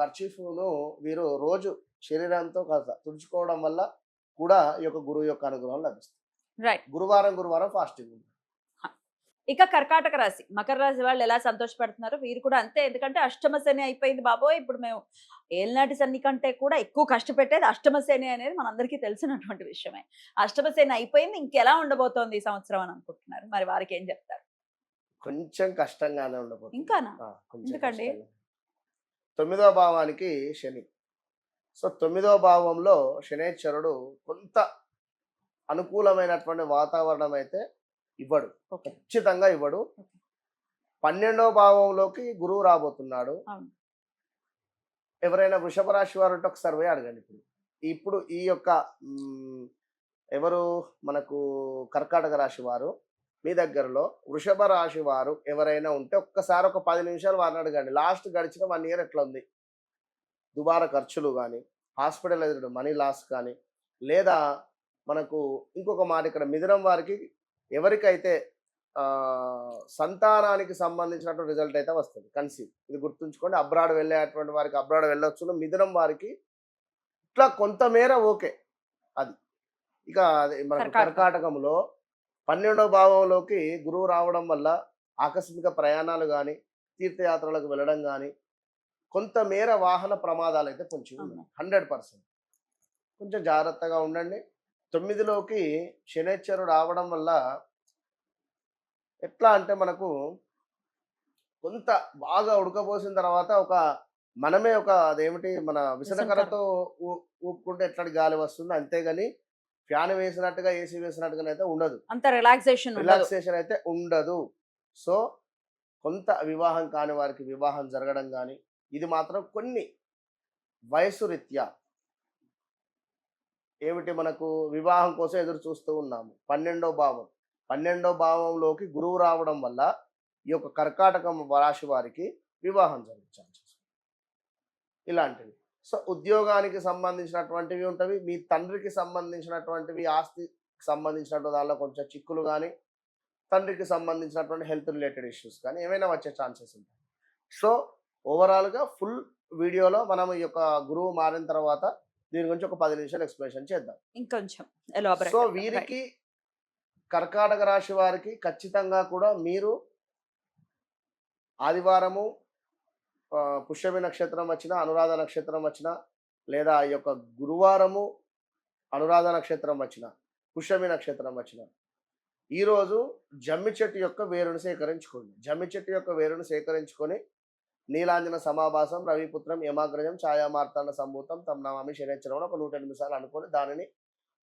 ఖర్చీఫ్ను వీరు రోజు శరీరంతో కాస్త తుడుచుకోవడం వల్ల కూడా ఈ యొక్క గురువు యొక్క అనుగ్రహం లభిస్తుంది. రైట్ గురువారం గురువారం ఫాస్టింగ్ ఉంది. ఇక కర్కాటక రాశి. మకర రాశి వాళ్ళు ఎలా సంతోషపడుతున్నారు? వీరు కూడా అంతే. ఎందుకంటే అష్టమ శని అయిపోయింది బాబోయ్. ఇప్పుడు మేము ఏళ్ళనాటి శని కంటే కూడా ఎక్కువ కష్టపెట్టేది అష్టమ శని అనేది మనందరికీ తెలిసినటువంటి విషయమే. అష్టమ శని అయిపోయింది. ఇంకెలా ఉండబోతోంది ఈ సంవత్సరం అని అనుకుంటున్నారు? మరి వారికి ఏం చెప్తారు? కొంచెం కష్టంగానే ఉండబోతుంది. ఇంకానా? కొంచెం ఎందుకండి? తొమ్మిదవ భావానికి శని. సో తొమ్మిదవ భావంలో శనేశ్వరుడు కొంత అనుకూలమైనటువంటి వాతావరణం అయితే ఇవ్వడు ఖచ్చితంగా ఇవ్వడు. పన్నెండవ భావంలోకి గురువు రాబోతున్నాడు. ఎవరైనా వృషభ రాశి వారు ఒకసారి పోయి అడగండి ఇప్పుడు. ఇప్పుడు ఈ యొక్క ఎవరు? మనకు కర్కాటక రాశి వారు. మీ దగ్గరలో వృషభ రాశి వారు ఎవరైనా ఉంటే ఒక్కసారి ఒక పది నిమిషాలు వారిని అడగండి. లాస్ట్ గడిచిన వన్ ఇయర్ ఎట్లా ఉంది? దుబారా ఖర్చులు కానీ హాస్పిటల్ ఎదురు మనీ లాస్ కానీ లేదా మనకు ఇంకొక మాట ఇక్కడ మిథునం వారికి ఎవరికైతే ఆ, సంతానానికి సంబంధించినటువంటి రిజల్ట్ అయితే వస్తుంది. కన్సీవ్. ఇది గుర్తుంచుకోండి. అబ్రాడ్ వెళ్ళేటువంటి వారికి అబ్రాడ్ వెళ్ళొచ్చు మిథునం వారికి ఇట్లా కొంతమేర ఓకే. అది. ఇక కర్కాటకం. కర్కాటకంలో పన్నెండవ భావంలోకి గురువు రావడం వల్ల ఆకస్మిక ప్రయాణాలు కానీ తీర్థయాత్రలకు వెళ్ళడం కానీ కొంతమేర వాహన ప్రమాదాలు అయితే కొంచెం. Hundred percent. కొంచెం జాగ్రత్తగా ఉండండి. తొమ్మిదిలోకి శనేశ్వరుడు రావడం వల్ల ఎట్లా అంటే మనకు కొంత బాగా ఉడకబోసిన తర్వాత ఒక మనమే ఒక అదేమిటి మన విసనకరతో ఊ- ఊపుకుంటే ఎట్లాంటి గాలి వస్తుంది. అంతేగాని ఫ్యాన్ వేసినట్టుగా ఏసీ వేసినట్టుగా అయితే ఉండదు. అంత రిలాక్సేషన్ రిలాక్సేషన్ అయితే ఉండదు. సో కొంత వివాహం కాని వారికి వివాహం జరగడం కానీ ఇది మాత్రం కొన్ని వయసు రీత్యా ఏమిటి మనకు వివాహం కోసం ఎదురు చూస్తూ ఉన్నాము. పన్నెండో భావం. పన్నెండో భావంలోకి గురువు రావడం వల్ల ఈ యొక్క కర్కాటకం రాశి వారికి వివాహం జరిగే ఛాన్సెస్ ఇలాంటివి. సో ఉద్యోగానికి సంబంధించినటువంటివి ఉంటవి మీ తండ్రికి సంబంధించినటువంటివి ఆస్తికి సంబంధించినటువంటి దానిలో కొంచెం చిక్కులు కానీ తండ్రికి సంబంధించినటువంటి హెల్త్ రిలేటెడ్ ఇష్యూస్ కానీ ఏమైనా వచ్చే ఛాన్సెస్ ఉంటాయి సో ఓవరాల్గా ఫుల్ వీడియోలో మనం ఈ యొక్క గురువు మారిన తర్వాత దీని గురించి ఒక పది నిమిషాలు ఎక్స్ప్లెనేషన్ చేద్దాం ఇంకొంచెం సో. వీరికి కర్కాటక రాశి వారికి ఖచ్చితంగా కూడా మీరు ఆదివారము పుష్యమి నక్షత్రం వచ్చిన అనురాధ నక్షత్రం వచ్చిన లేదా ఈ యొక్క గురువారము అనురాధ నక్షత్రం వచ్చిన పుష్యమి నక్షత్రం వచ్చిన ఈరోజు జమ్మి చెట్టు యొక్క వేరును సేకరించుకోండి. జమ్మి చెట్టు యొక్క వేరును సేకరించుకొని నీలాంజన సమాభాసం రవిపుత్రం యమాగ్రజం ఛాయామార్తాండ సంభూతం తమ నమామి శరీరం ఒక నూట ఎనిమిది సార్లు అనుకొని దానిని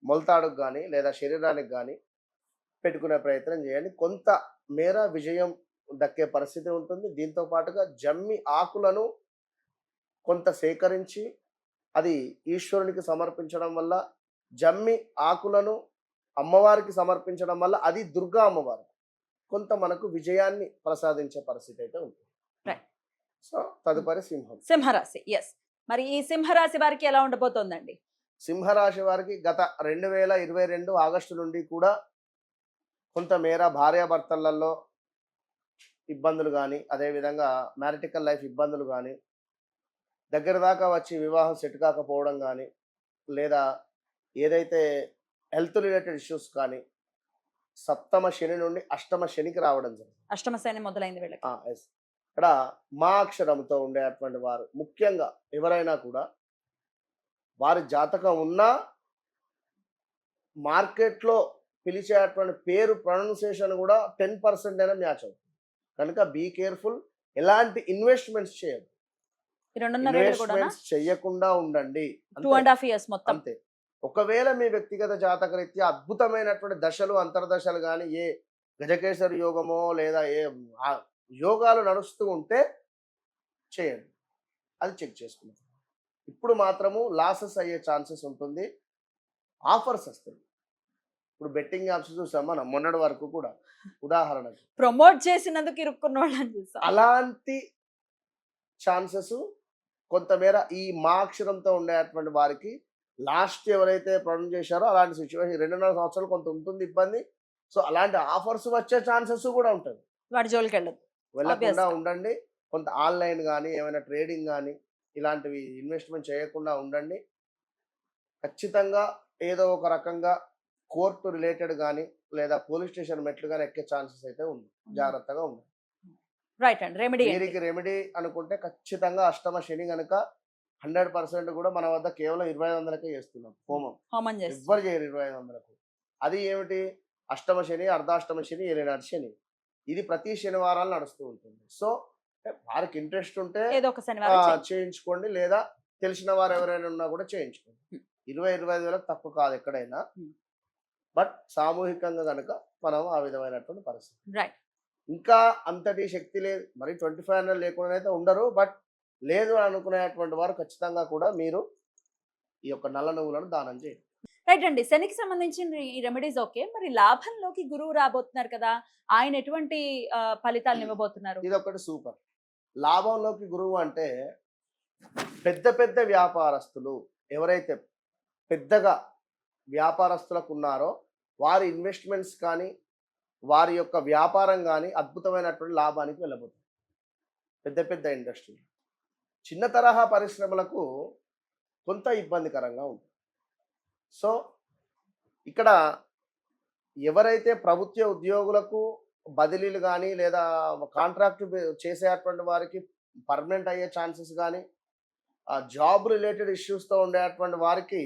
మొలతాడుకు కానీ లేదా శరీరానికి కానీ పెట్టుకునే ప్రయత్నం చేయండి. కొంత మేర విజయం దక్కే పరిస్థితి ఉంటుంది. దీంతో పాటుగా జమ్మి ఆకులను కొంత సేకరించి అది ఈశ్వరునికి సమర్పించడం వల్ల జమ్మి ఆకులను అమ్మవారికి సమర్పించడం వల్ల అది దుర్గా అమ్మవారు. కొంత మనకు విజయాన్ని ప్రసాదించే పరిస్థితి అయితే ఉంటుంది. సో తదుపరి సింహం. సింహరాశి. ఎస్ మరి ఈ సింహరాశి వారికి ఎలా ఉండబోతోందండి? సింహరాశి వారికి గత రెండు వేల ఇరవై రెండు ఆగస్టు నుండి కూడా కొంతమేర భార్యాభర్తలలో ఇబ్బందులు కానీ అదేవిధంగా మ్యారిటికల్ లైఫ్ ఇబ్బందులు కానీ దగ్గర దాకా వచ్చి వివాహం సెట్ కాకపోవడం కానీ లేదా ఏదైతే హెల్త్ రిలేటెడ్ ఇష్యూస్ కానీ సప్తమ శని నుండి అష్టమ శనికి రావడం జరిగింది అష్టమ శని మొదలైంది వీళ్ళకి. ఆ, yes. ఇక్కడ మా అక్షరంతో ఉండేటువంటి వారు ముఖ్యంగా ఎవరైనా కూడా వారి జాతకం ఉన్నా మార్కెట్లో పిలిచేటువంటి పేరు ప్రొనౌన్సియేషన్ కూడా టెన్ పర్సెంట్ అయినా మ్యాచ్ అవుతుంది. కనుక బీ కేర్ఫుల్ ఎలాంటి ఇన్వెస్ట్మెంట్స్ చేయదు ఇన్వెస్ట్మెంట్స్ చేయకుండా ఉండండి. టూ అంతే. అండ్ హాఫ్ ఇయర్స్ మొత్తం. అంతే. ఒకవేళ మీ వ్యక్తిగత జాతక రీత్యా అద్భుతమైనటువంటి దశలు అంతర్దశలు కానీ ఏ గజకేశ్వర యోగమో లేదా ఏ యోగాలు నడుస్తూ ఉంటే చేయండి. అది చెక్ చేసుకుందాం. ఇప్పుడు మాత్రము లాసెస్ అయ్యే ఛాన్సెస్ ఉంటుంది. ఆఫర్స్ వస్తాయి. ఇప్పుడు బెట్టింగ్ యాప్స్ చూసాం మనం మొన్నటి వరకు కూడా. ఉదాహరణకు. ప్రమోట్ చేసినందుకు ఇరుక్కున్న వాళ్ళని చూసాం. అలాంటి ఛాన్సెస్ కొంతమేర ఈ మా అక్షరంతో ఉండేటువంటి వారికి లాస్ట్ ఎవరైతే ప్రొనౌన్స్ చేశారో అలాంటి సిచ్యువేషన్ రెండున్నర సంవత్సరాలు కొంత ఉంటుంది ఇబ్బంది. సో అలాంటి ఆఫర్స్ వచ్చే ఛాన్సెస్ కూడా ఉంటుంది వాడి జోలికి వెళ్ళదు వెళ్ళకుండా. ఉండండి. కొంత ఆన్లైన్ కానీ ఏమైనా ట్రేడింగ్ కానీ ఇలాంటివి ఇన్వెస్ట్మెంట్ చేయకుండా ఉండండి. ఖచ్చితంగా ఏదో ఒక రకంగా కోర్టు రిలేటెడ్ కానీ లేదా పోలీస్ స్టేషన్ మెట్లు కానీ ఎక్కే ఛాన్సెస్ అయితే ఉంది. జాగ్రత్తగా ఉంది రైట్ అండి. రెమెడీ వీరికి రెమెడీ అనుకుంటే ఖచ్చితంగా అష్టమ శని కనుక హండ్రెడ్ పర్సెంట్ కూడా మన వద్ద కేవలం ఇరవై ఐదు వందలకే చేస్తున్నాం హోమం. హోమం ఎవ్వరు చేయరు ఇరవై ఐదు వందలకు. అది ఏమిటి? అష్టమ శని అర్ధాష్టమ శని ఏలినాటి శని. ఇది ప్రతి శనివారాలు నడుస్తూ ఉంటుంది. సో వారికి ఇంట్రెస్ట్ ఉంటే. చేయించుకోండి లేదా తెలిసిన వారు ఎవరైనా ఉన్నా కూడా చేయించుకోండి. ఇరవై ఇరవై ఐదు వేలకు తక్కువ కాదు ఎక్కడైనా. బట్ సామూహికంగా కనుక మనం ఆ విధమైనటువంటి పరిస్థితి. రైట్ ఇంకా అంతటి శక్తి లేదు. మరి ట్వంటీ ఫైవ్ హండ్రెడ్ లేకుండా అయితే ఉండరు. బట్ లేదు అని అనుకునేటువంటి వారు ఖచ్చితంగా కూడా మీరు ఈ యొక్క నల్ల నువ్వులను దానం చేయండి. రైట్ అండి. శనికి సంబంధించిన ఈ రెమెడీస్ ఓకే మరి లాభంలోకి గురువు రాబోతున్నారు కదా ఆయన ఎటువంటి ఆ, ఫలితాలను ఇవ్వబోతున్నారు? ఇది ఒకటి సూపర్ లాభంలోకి గురువు అంటే పెద్ద పెద్ద వ్యాపారస్తులు ఎవరైతే పెద్దగా వ్యాపారస్తులకు ఉన్నారో వారి ఇన్వెస్ట్మెంట్స్ కానీ వారి యొక్క వ్యాపారం కానీ అద్భుతమైనటువంటి లాభానికి వెళ్ళబోతుంది. పెద్ద పెద్ద ఇండస్ట్రీ చిన్న తరహా పరిశ్రమలకు కొంత ఇబ్బందికరంగా ఉంటుంది. సో ఇక్కడ ఎవరైతే ప్రభుత్వ ఉద్యోగులకు బదిలీలు కానీ లేదా కాంట్రాక్ట్ చేసేటువంటి వారికి పర్మనెంట్ అయ్యే ఛాన్సెస్ కానీ ఆ జాబ్ రిలేటెడ్ ఇష్యూస్తో ఉండేటువంటి వారికి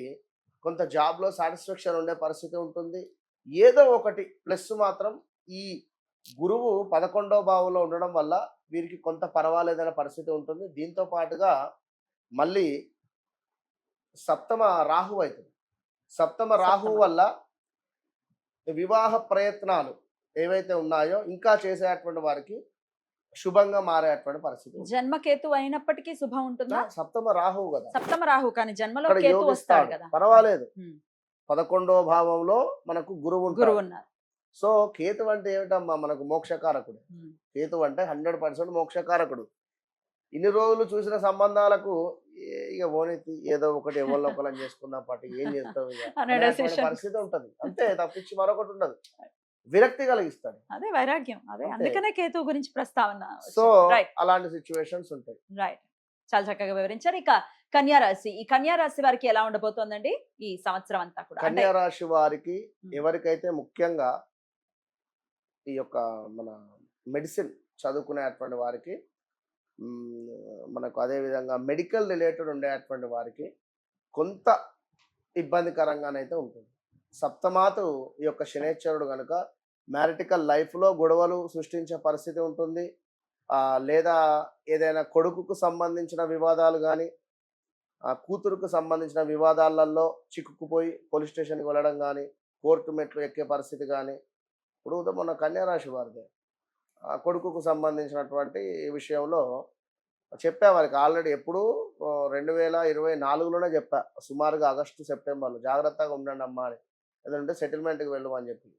కొంత జాబ్లో సాటిస్ఫాక్షన్ ఉండే పరిస్థితి ఉంటుంది. ఏదో ఒకటి ప్లస్ మాత్రం ఈ గురువు పదకొండో భావంలో ఉండడం వల్ల వీరికి కొంత పర్వాలేదనే పరిస్థితి ఉంటుంది. దీంతో పాటుగా మళ్ళీ సప్తమ రాహు అవుతుంది సప్తమ రాహు. వల్ల వివాహ ప్రయత్నాలు ఏవైతే ఉన్నాయో ఇంకా చేసేటువంటి వారికి శుభంగా మారేటువంటి పరిస్థితి. జన్మకేతు అయినప్పటికీ శుభం ఉంటుందా? సప్తమ రాహువు కదా. సప్తమ రాహు కానీ జన్మలో కేతు వస్తాడు కదా. పర్వాలేదు. పదకొండో భావంలో మనకు గురువు గురువు ఉన్నారు సో కేతు అంటే ఏమిటమ్మా? మనకు మోక్షకారకుడు. కేతు అంటే హండ్రెడ్ పర్సెంట్ మోక్షకారకుడు. ఇన్ని రోజులు చూసిన సంబంధాలకు ఇక ఓనెత్తి ఏదో ఒకటి ఎవరిలో ఒకళ్ళని చేసుకుందాం పాటి ఏం చేస్తాం ఇక. పరిస్థితి ఉంటది. అంతే తప్పించి మరొకటి ఉండదు. విరక్తి కలిగిస్తాడు. అదే వైరాగ్యం అదే. అందుకనే కేతు గురించి ప్రస్తావన సో అలాంటి సిచ్యువేషన్స్ ఉంటాయి. రైట్ చాలా చక్కగా వివరించారు. ఇక కన్యా రాశి ఈ కన్యా రాశి వారికి ఎలా ఉండబోతోందండి? ఈ సంవత్సరం అంతా కూడా. అంటే కన్యా రాశి వారికి. ఎవరికైతే ముఖ్యంగా ఈ యొక్క మన మెడిసిన్ చదువుకునేటువంటి వారికి మనకు అదే విధంగా మెడికల్ రిలేటెడ్ ఉండేటువంటి వారికి కొంత ఇబ్బందికరంగానైతే ఉంటుంది. సప్తమాతు ఈ యొక్క శనేశ్వరుడు కనుక మ్యారిటికల్ లైఫ్లో గొడవలు సృష్టించే పరిస్థితి ఉంటుంది. లేదా ఏదైనా కొడుకుకు సంబంధించిన వివాదాలు కానీ కూతురుకు సంబంధించిన వివాదాలలో చిక్కుకుపోయి పోలీస్ స్టేషన్కి వెళ్ళడం కానీ కోర్టు మెట్లు ఎక్కే పరిస్థితి కానీ ఇప్పుడు మొన్న కన్యారాశి వారిదే. ఆ కొడుకుకు సంబంధించినటువంటి విషయంలో చెప్పా వారికి ఆల్రెడీ ఎప్పుడు రెండు వేల ఇరవై నాలుగులోనే చెప్పా. సుమారుగా ఆగస్టు సెప్టెంబర్లో. జాగ్రత్తగా ఉండండి అమ్మా అని. లేదంటే సెటిల్మెంట్కి వెళ్ళమని చెప్పి.